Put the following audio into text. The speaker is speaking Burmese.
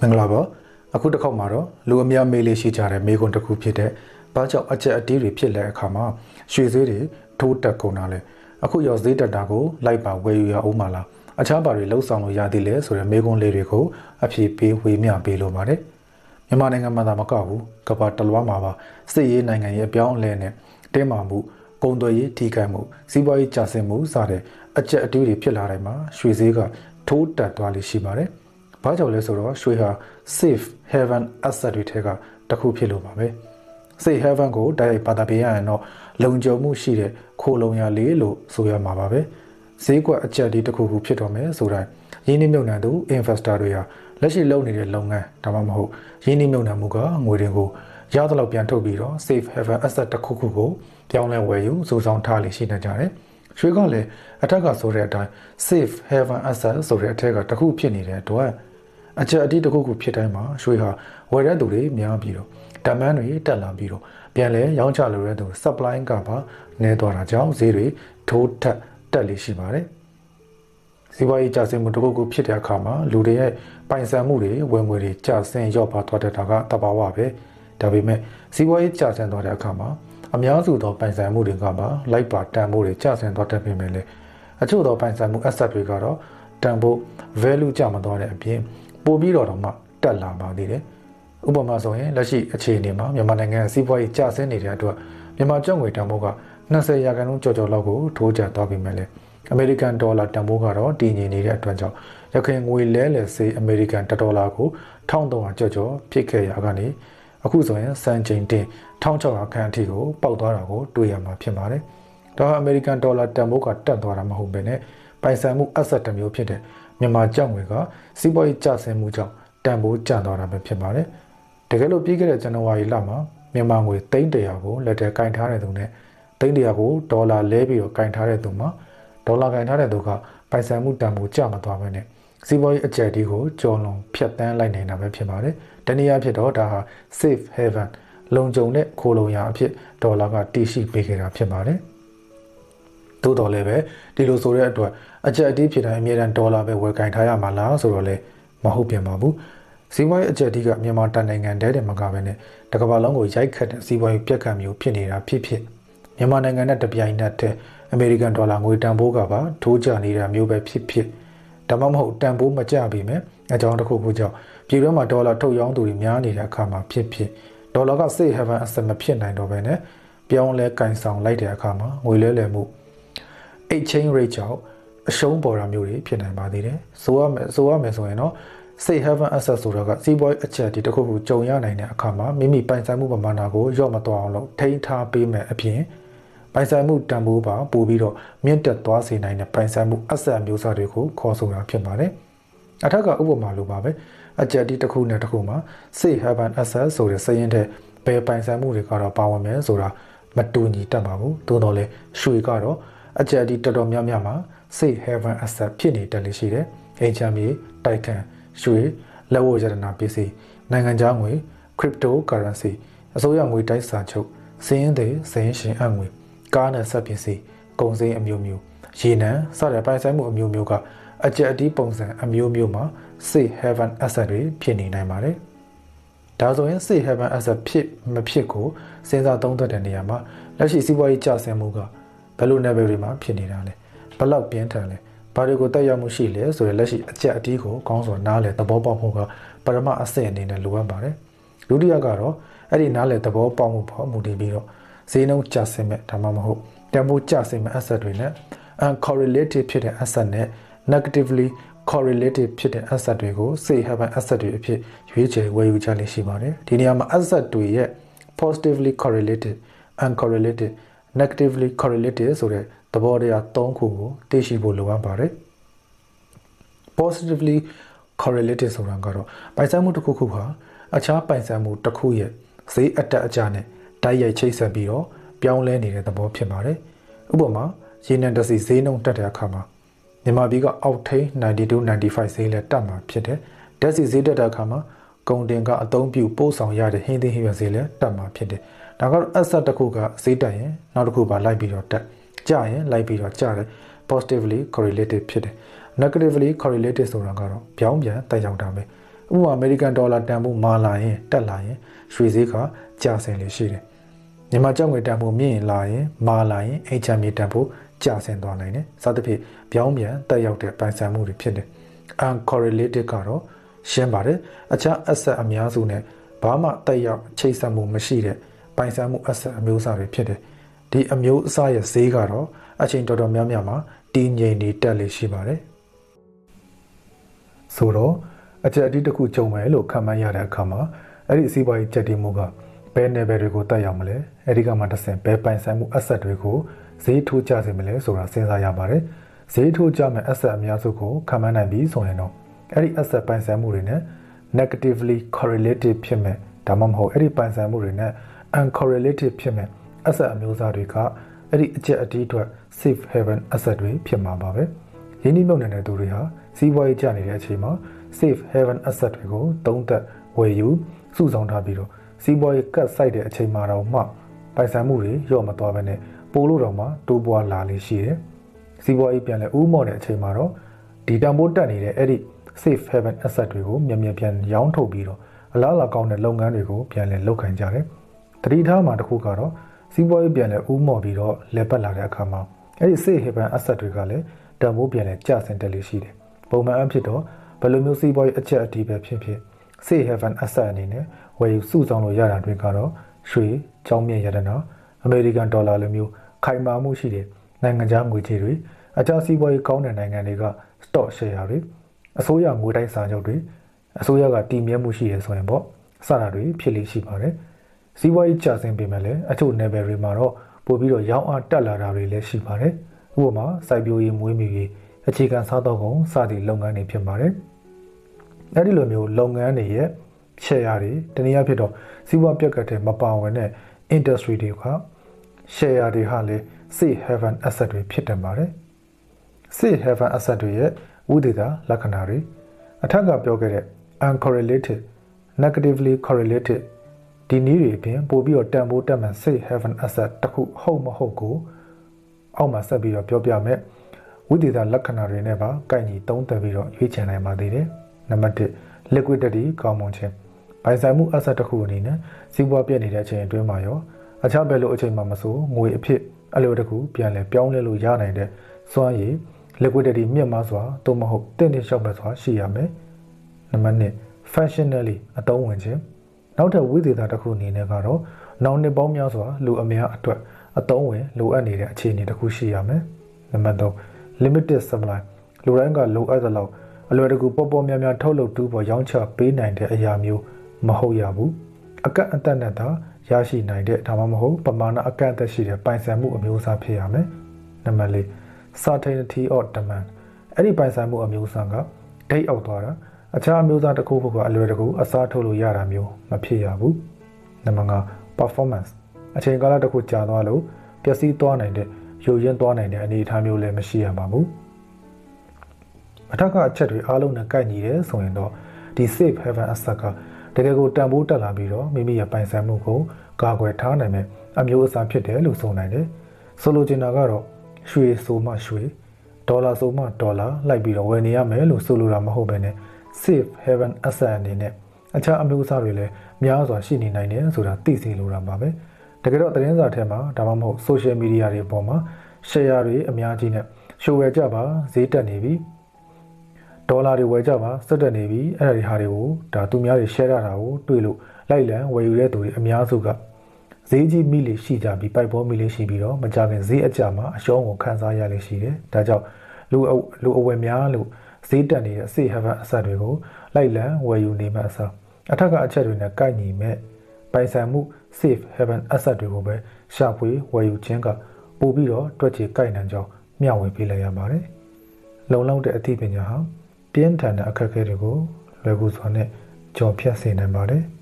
မင်္ဂလာပါအခုတစ်ခေါက်မှာတော့လူအများမေးလေးရှိကြတဲ့မေးခွန်းတစ်ခုဖြစ်တဲ့ဘာကြောင့်အချက်အတီးတွေဖြစ်လဲအခါမှာရွှေဈေးတွေထိုးတက်ကုန်တာလဲအခုရောက်ဈေးတက်တာကိုလိုက်ပါဝယ်ယူရအောင်မလားအခြားဘာတွေလှုပ်ဆောင်လို့ရသေးလဲဆိုတဲ့မေးခွန်းလေးတွေကိုအဖြေပေးဝေမျှပေးလိုပါတယ်မြန်မာနိုင်ငံမှာသာမကဘူးကမ္ဘာတစ်လွှားမှာပါစစ်ရေးနိုင်ငံရဲ့အပြောင်းအလဲနဲ့တင်းမာမှုကုန်သွယ်ရေးထိခိုက်မှုစီးပွားရေးကျဆင်းမှုစတဲ့အချက်အတီးတွေဖြစ်လာတိုင်းမှာရွှေဈေးကထိုးတက်သွားလိမ့်ရှိပါတယ်။ ဘာကြောင့်လဲဆိုတော့ရွှေဟာ safe haven asset တွေထဲကတစ်ခုဖြစ်လို့ပါပဲ။ safe haven ကိုတိုက်ရိုက်ပါတာပေးရရင်တော့လုံခြုံမှုရှိတဲ့ခိုလုံရလေးလို့ဆိုရမှာပါပဲ။ဈေးကွက်အချက်ဒီတစ်ခုခုဖြစ်တော့မယ်ဆိုတိုင်းရင်းနှီးမြှုပ်နှံသူ investor တွေဟာလက်ရှိလုပ်နေတဲ့လုပ်ငန်းဒါမှမဟုတ်ရင်းနှီးမြှုပ်နှံမှုကငွေတွေကိုရသလောက်ပြန်ထုတ်ပြီးတော့ safe haven asset တစ်ခုခုကိုပြောင်းလဲဝယ်ယူစုဆောင်းထားလိမ့်ရှိနေကြတယ်။ရွှေကလည်းအထက်ကဆိုတဲ့အတိုင်း safe haven asset ဆိုတဲ့အထက်ကတစ်ခုဖြစ်နေတဲ့အတွက် အချက်အတိတစ်ခုခုဖြစ်တိုင်းမှာရွှေဟာဝယ်တဲ့သူတွေများပြီးတော့တမန်တွေတက်လာပြီးတော့ပြန်လဲရောင်းချလိုတဲ့သူ supply ကပါနေသွားတာကြောင့်ဈေးတွေထိုးထက်တက်လေးရှိပါတယ်စီးပွားရေးကျဆင်းမှုတစ်ခုခုဖြစ်တဲ့အခါမှာလူတွေရဲ့ပိုင်ဆိုင်မှုတွေဝင်ငွေတွေကျဆင်းရော့ပါသွားတဲ့တာကတဘာဝပဲဒါပေမဲ့စီးပွားရေးကျဆင်းသွားတဲ့အခါမှာအများစုသောပိုင်ဆိုင်မှုတွေကပါလိုက်ပါတန်ဖိုးတွေကျဆင်းသွားတတ်ပေမဲ့လည်းအချို့သောပိုင်ဆိုင်မှု asset တွေကတော့တန်ဖိုး value ကျမသွားတဲ့အပြင် ပိုပြီးတော့တော့မှတက်လာပါသေးတယ်။ဥပမာဆိုရင်လက်ရှိအခြေအနေမှာမြန်မာနိုင်ငံစီးပွားရေးကျဆင်းနေတဲ့အတွက်မြန်မာကျပ်ငွေတန်ဖိုးက20ရာခိုင်နှုန်းကျော်ကျော်လောက်ကိုထိုးကျသွားပြီမဲ့လေအမေရိကန်ဒေါ်လာတန်ဖိုးကတော့တည်ငြိမ်နေတဲ့အတွက်ကြောင့်ရခိုင်ငွေလဲလှယ်စေးအမေရိကန်ဒေါ်လာကို1300ကျော်ကျော်ဖြစ်ခဲ့ရကနေအခုဆိုရင်စံချိန်တင်1600ခန့်အထိကိုပေါက်သွားတာကိုတွေ့ရမှာဖြစ်ပါတယ်။ဒါဟာအမေရိကန်ဒေါ်လာတန်ဖိုးကတက်သွားတာမဟုတ်ဘဲနဲ့ပိုင်ဆိုင်မှု asset တစ်မျိုးဖြစ်တဲ့ မြန်မာကျပ်ငွေကစီးပွားရေးကျဆင်းမှုကြောင့်တန်ဖိုးကျသွားတာပဲဖြစ်ပါတယ်။တကယ်လို့ပြီးခဲ့တဲ့ဇန်နဝါရီလမှာမြန်မာငွေ300ကိုလက်ထဲကင်ထားတဲ့သူနဲ့300ကိုဒေါ်လာလဲပြီးတော့ကင်ထားတဲ့သူမှာဒေါ်လာကင်ထားတဲ့သူကပိုင်ဆိုင်မှုတန်ဖိုးကျမသွားဘဲနဲ့စီးပွားရေးအကြက်ဒီကိုကြော်လွန်ဖြတ်တန်းလိုက်နေတာပဲဖြစ်ပါတယ်။တနည်းအားဖြင့်တော့ဒါဟာ safe haven လုံခြုံတဲ့ခိုးလုံရအဖြစ်ဒေါ်လာကတည်ရှိပေးခဲ့တာဖြစ်ပါတယ်။ သို့တော်လည်းပဲဒီလိုဆိုတဲ့အတွက်အကြက်အတီးဖြစ်တိုင်းအမြဲတမ်းဒေါ်လာပဲဝယ်ကင်ထားရမှာလားဆိုတော့လေမဟုတ်ပြန်ပါဘူး။စီးပွားရေးအကြက်အတီးကမြန်မာတန်နိုင်ငံတဲတယ်မကဘဲနဲ့တကမ္ဘာလုံးကိုရိုက်ခတ်တဲ့စီးပွားရေးပြက်ခတ်မျိုးဖြစ်နေတာဖြစ်ဖြစ်မြန်မာနိုင်ငံနဲ့တပြိုင်နက်တည်းအမေရိကန်ဒေါ်လာငွေတန်ဖိုးကပါထိုးကျနေတာမျိုးပဲဖြစ်ဖြစ်ဒါမှမဟုတ်တန်ဖိုးမကျပြီမဲ့အကြောင်းတစ်ခုခုကြောင့်ပြည်တွင်းမှာဒေါ်လာထုတ်ရောင်းသူတွေများနေတဲ့အခါမှာဖြစ်ဖြစ်ဒေါ်လာက safe haven asset မဖြစ်နိုင်တော့ဘဲနဲ့ပြောင်းလဲကင်ဆောင်လိုက်တဲ့အခါမှာငွေလဲလှယ်မှု exchange rate ကြောင့်အရှုံးပေါ်တာမျိုးတွေဖြစ်နိုင်ပါသေးတယ်ဆိုရမယ်ဆိုရမယ်ဆိုရင်တော့ safe haven asset ဆိုတာကစီးပွားရေးအချက်ဒီတစ်ခုခုကြုံရနိုင်တဲ့အခါမှာမိမိပိုင်ဆိုင်မှုပမာဏကိုရော့မသွားအောင်လို့ထိန်းထားပေးမယ်အပြင်ပိုင်ဆိုင်မှုတန်ဖိုးပါပို့ပြီးတော့မြင့်တက်သွားစေနိုင်တဲ့ပိုင်ဆိုင်မှု asset မျိုးစားတွေကိုခေါ်ဆိုတာဖြစ်ပါတယ်အထက်ကဥပမာလိုပါပဲအကြက်ဒီတစ်ခုနဲ့တစ်ခုမှာ safe haven asset ဆိုတဲ့စရင်တဲ့ဘယ်ပိုင်ဆိုင်မှုတွေကတော့ပါဝင်မယ်ဆိုတာမတူညီတတ်ပါဘူးသို့တော်လည်းရွှေကတော့ အကြက်ဒီတော်တော်များများမှာ safe haven asset ဖြစ်နေတယ်လို့ရှိတယ်အိမ်ချမ်းမြေတိုက်ခန်းရွှေလက်ဝတ်ရတနာပစ္စည်းနိုင်ငံခြားငွေ cryptocurrency အစိုးရငွေတိုက်စာချုပ်စည်ရင်းတွေစည်ရင်းရှင်အငွေကားနဲ့ဆက်ပစ္စည်းကုန်စည်အမျိုးမျိုးရေနံစတဲ့ပိုင်ဆိုင်မှုအမျိုးမျိုးကအကြက်အတီးပုံစံအမျိုးမျိုးမှာ safe haven asset တွေဖြစ်နေနိုင်ပါတယ်။ဒါဆိုရင် safe haven asset ဖြစ်မဖြစ်ကိုစဉ်းစားသုံးသပ်တဲ့နေရာမှာလက်ရှိစီးပွားရေးကျဆင်းမှုက ဘယ်လို level တွေမှာဖြစ်နေတာလဲ။ဘယ်လောက်ပြင်းထန်လဲ။ဘာတွေကိုတက်ရောက်မှုရှိလဲဆိုတဲ့လက်ရှိအကြက်အတီးကိုကောင်းစွာနားလည်သဘောပေါက်မှုကပရမအဆင့်အနေနဲ့လိုအပ်ပါတယ်။ဒုတိယကတော့အဲ့ဒီနားလည်သဘောပေါက်မှုပေါ်မူတည်ပြီးတော့ဈေးနှုန်းကျဆင်းမဲ့ဒါမှမဟုတ်တန်ဖိုးကျဆင်းမဲ့ asset တွေနဲ့ uncorrelated ဖြစ်တဲ့ asset နဲ့ negatively correlated ဖြစ်တဲ့ asset တွေကို safe haven asset တွေအဖြစ်ရွေးချယ်ဝယ်ယူကြလိမ့်ရှိပါတယ်ဒီနေရာမှာ asset တွေရဲ့ positively correlated uncorrelated negatively correlated ဆိုတဲ့သဘောတရား၃ခုကိုသိရှိဖို့လိုအပ်ပါတယ် positively correlated ဆိုတာကတော့ပိုင်ဆိုင်မှုတစ်ခုခုဟာအခြားပိုင်ဆိုင်မှုတစ်ခုရဲ့ဈေးအတက်အကျနဲ့တိုက်ရိုက်ချိတ်ဆက်ပြီးတော့ပြောင်းလဲနေတဲ့သဘောဖြစ်ပါတယ်ဥပမာရေနံတစီဈေးနှုန်းတက်တဲ့အခါမှာမြန်မာပြည်ကအောက်ထိန်92 95ဈေးလဲတက်မှာဖြစ်တယ်ဓာတ်စီဈေးတက်တဲ့အခါမှာကုန်တင်ကအသုံးပြုပို့ဆောင်ရတဲ့ဟင်းသီးဟင်းရွက်ဈေးလဲတက်မှာဖြစ်တယ် ဒါကတော့ asset တစ်ခုကဈေးတက်ရင်နောက်တစ်ခုပါလိုက်ပြီးတော့တက်ကျရင်လိုက်ပြီးတော့ကျတယ် positively correlated ဖြစ်တယ် negatively correlated ဆိုတာကတော့ပြောင်းပြန်တက်ရောက်တာပဲဥပမာအမေရိကန်ဒေါ်လာတန်ဖိုးမာလာရင်တက်လာရင်ရွှေဈေးကကျဆင်းလေရှိတယ်မြန်မာကျပ်ငွေတန်ဖိုးမြင့်လာရင်မာလာရင်အိမ်ချမ်းမြေတန်ဖိုးကျဆင်းသွားနိုင်တယ်စသဖြင့်ပြောင်းပြန်တက်ရောက်တဲ့ပိုင်ဆိုင်မှုတွေဖြစ်တယ် uncorrelated ကတော့ရှင်းပါတယ်အခြား asset အများစုနဲ့ဘာမှတက်ရောက်ချိတ်ဆက်မှုမရှိတဲ့ ပိုင်ဆိုင်မှု asset အမျိုးအစားတွေဖြစ်တယ်ဒီအမျိုးအစားရဲ့ဈေးကတော့အချိန်တော်တော်များများမှာတည်ငြိမ်နေတက်လေရှိပါတယ်ဆိုတော့အချက်အတိတစ်ခုကြုံမယ်လို့ခံမှန်းရတဲ့အခါမှာအဲ့ဒီအစည်းအဝေးကြက်တီမှုကဘယ်နယ်ပယ်တွေကိုတက်ရောက်မလဲအဲ့ဒီကမှတစ်ဆင့်ဘယ်ပိုင်ဆိုင်မှု asset တွေကိုဈေးထိုးကျစေမလဲဆိုတာစဉ်းစားရပါတယ်ဈေးထိုးကျမဲ့ asset အများစုကိုခံမှန်းနိုင်ပြီဆိုရင်တော့အဲ့ဒီ asset ပိုင်ဆိုင်မှုတွေနဲ့ negatively correlated ဖြစ်မဲ့ဒါမှမဟုတ်အဲ့ဒီပိုင်ဆိုင်မှုတွေနဲ့ uncorrelated ဖြစ်မဲ့ asset အမျိုးအစားတွေကအဲ့ဒီအကျက်အတီးအတွက် safe haven asset တွေဖြစ်မှာပါပဲရင်းနှီးမြှုပ်နှံတဲ့သူတွေဟာစီးပွားရေးကျနေတဲ့အချိန်မှာ safe haven asset တွေကိုတုံးသက်ဝယ်ယူစုဆောင်းထားပြီးတော့စီးပွားရေးကတ်ဆိုင်တဲ့အချိန်မှာတော့မှပိုင်ဆိုင်မှုတွေရော့မသွားဘဲနဲ့ပိုလို့တော့မှတိုးပွားလာလေးရှိတယ်စီးပွားရေးပြန်လဲဥမော့တဲ့အချိန်မှာတော့ဒီတန်ဖိုးတက်နေတဲ့အဲ့ဒီ safe haven asset တွေကိုမြန်မြန်ပြန်ရောင်းထုတ်ပြီးတော့အလားအလာကောင်းတဲ့လုပ်ငန်းတွေကိုပြန်လည်လုပ်ခိုင်းကြတယ် တတိထားမှာတစ်ခုကတော့စီးပွားရေးပြန်လဲဥမော့ပြီးတော့လဲပတ်လာတဲ့အခါမှာအဲ့ဒီ safe haven asset တွေကလည်းတန်ဖိုးပြန်လဲကျဆင်းတက်လေးရှိတယ်ပုံမှန်အဖြစ်တော့ဘယ်လိုမျိုးစီးပွားရေးအချက်အတီးပဲဖြစ်ဖြစ် safe haven asset အနေနဲ့ဝယ်ယူစုဆောင်လို့ရတာတွေကတော့ရွှေ၊ကြောင်းမြင့်ရတနာအမေရိကန်ဒေါ်လာလိုမျိုးခိုင်မာမှုရှိတဲ့နိုင်ငံခြားငွေကြေးတွေအကြစီးပွားရေးကောင်းတဲ့နိုင်ငံတွေက stock share တွေအစိုးရငွေတိုက်စာချုပ်တွေအစိုးရကတည်မြဲမှုရှိရဆိုရင်ပေါ့စတာတွေဖြစ်လိရှိပါတယ် စီးပွားရေးကျဆင်းပေမဲ့လည်းအချို့ level တွေမှာတော့ပို့ပြီးတော့ရောင်းအားတက်လာတာတွေလည်းရှိပါတယ်ဥပမာစိုက်ပျိုးရေးမွေးမြူရေးအခြေခံစားတော့ကုန်စသည့်လုပ်ငန်းတွေဖြစ်ပါတယ်အဲ့ဒီလိုမျိုးလုပ်ငန်းတွေရဲ့ share တွေတနည်းအားဖြင့်တော့စီးပွားပြက်ကတ်တဲ့မပါဝင်တဲ့ industry တွေက share တွေဟာလည်း safe haven asset တွေဖြစ်တယ်ပါတယ် safe haven asset တွေရဲ့ဝိသေသလက္ခဏာတွေအထက်ကပြောခဲ့တဲ့ uncorrelated negatively correlated ဒီနည်းတွေအပြင်ပို့ပြီးတော့တန်ဖိုးတက်မှန် safe haven asset တစ်ခုဟုတ်မဟုတ်ကိုအောက်မှာဆက်ပြီးတော့ပြောပြမယ်ဝိသေသလက္ခဏာတွေနဲ့ပါကိုက်ညီသုံးသပ်ပြီးတော့ရွေးချယ်နိုင်ပါသေးတယ်နံပါတ်1 liquidity ကောင်းမွန်ခြင်းဘိုင်ဆိုင်မှု asset တစ်ခုအနေနဲ့စီးပွားပြည့်နေတဲ့အချိန်အတွင်းမှာရောအခြားဘယ်လိုအချိန်မှမဆိုငွေအဖြစ်အလိုတကူပြန်လဲပြောင်းလဲလို့ရနိုင်တဲ့စွမ်းရည် liquidity မြင့်မားစွာသို့မဟုတ်တင့်တယ်လျှောက်ပဲစွာရှိရမယ်နံပါတ်2 functionally အသုံးဝင်ခြင်း နောက်ထပ်ဝိသေသတစ်ခုအနေနဲ့ကတော့နောက်နှစ်ပေါင်းများစွာလူအများအတွက်အသုံးဝင်လိုအပ်နေတဲ့အခြေအနေတစ်ခုရှိရမယ်နံပါတ်3 limited supply လူတိုင်းကလိုအပ်သလောက်အလွယ်တကူပေါ်ပေါ်များများထုတ်လုပ်တူးပေါ်ရောင်းချပေးနိုင်တဲ့အရာမျိုးမဟုတ်ရဘူးအကန့်အသတ်နဲ့သာရရှိနိုင်တဲ့ဒါမှမဟုတ်ပမာဏအကန့်အသတ်ရှိတဲ့ပိုင်ဆိုင်မှုအမျိုးအစားဖြစ်ရမယ်နံပါတ်4 certainty of demand အဲ့ဒီပိုင်ဆိုင်မှုအမျိုးအစားကဒိတ်အောက်သွားတာ အခြားအမျိုးအစားတစ်ခုခုကအလွယ်တကူအစားထုတ်လို့ရတာမျိုးမဖြစ်ရဘူးနံပါတ်5 performance အချိန်ကာလတစ်ခုကြာသွားလို့ပျက်စီးသွားနိုင်တဲ့ယိုယွင်းသွားနိုင်တဲ့အနေအထားမျိုးလည်းမရှိရပါဘူးအထက်ကအချက်တွေအားလုံးနဲ့ကိုက်ညီတယ်ဆိုရင်တော့ဒီ safe haven asset ကတကယ်ကိုတန်ဖိုးတက်လာပြီးတော့မိမိရဲ့ပိုင်ဆိုင်မှုကိုကာကွယ်ထားနိုင်မယ်အမျိုးအစားဖြစ်တယ်လို့ဆိုနိုင်တယ်ဆိုလိုချင်တာကတော့ရွှေဆိုမှရွှေဒေါ်လာဆိုမှဒေါ်လာလိုက်ပြီးတော့ဝယ်နေရမယ်လို့ဆိုလိုတာမဟုတ်ဘဲနဲ့ safe haven asset အနေနဲ့အခြားအမျိုးအစားတွေလည်းများစွာရှိနေနိုင်တယ်ဆိုတာသိစေလိုတာပါပဲတကယ်တော့သတင်းစာထဲမှာဒါမှမဟုတ် social media တွေအပေါ်မှာ share တွေအများကြီးနဲ့ရှိုးဝယ်ကြပါဈေးတက်နေပြီဒေါ်လာတွေဝယ်ကြပါစက်တက်နေပြီအဲ့ဒါတွေဟာတွေကိုဒါသူများတွေ share ရတာကိုတွေ့လို့လိုက်လံဝယ်ယူတဲ့သူတွေအများစုကဈေးကြီးမိလေရှိကြပြီးပိုက်ပေါ်မိလေရှိပြီးတော့မကြခင်ဈေးအကြမှာအရှုံးကိုခံစားရလေရှိတယ်ဒါကြောင့်လူလူအဝယ်များလို့ ဈေးတက်နေတဲ့အစေဟဗန်အဆက်တွေကိုလိုက်လံဝယ်ယူနေမှအစားအထက်ကအချက်တွေနဲ့ကိုက်ညီမဲ့ပိုင်ဆိုင်မှု safe haven asset တွေကိုပဲရှာဖွေဝယ်ယူခြင်းကပို့ပြီးတော့တွက်ချေကိုက်နိုင်ကြောင်းမျှဝေပေးလိုက်ရပါတယ်။လုံလောက်တဲ့အသိပညာဟာပြင်းထန်တဲ့အခက်အခဲတွေကိုလွယ်ကူစွာနဲ့ကြော်ဖြတ်စေနိုင်ပါတယ်။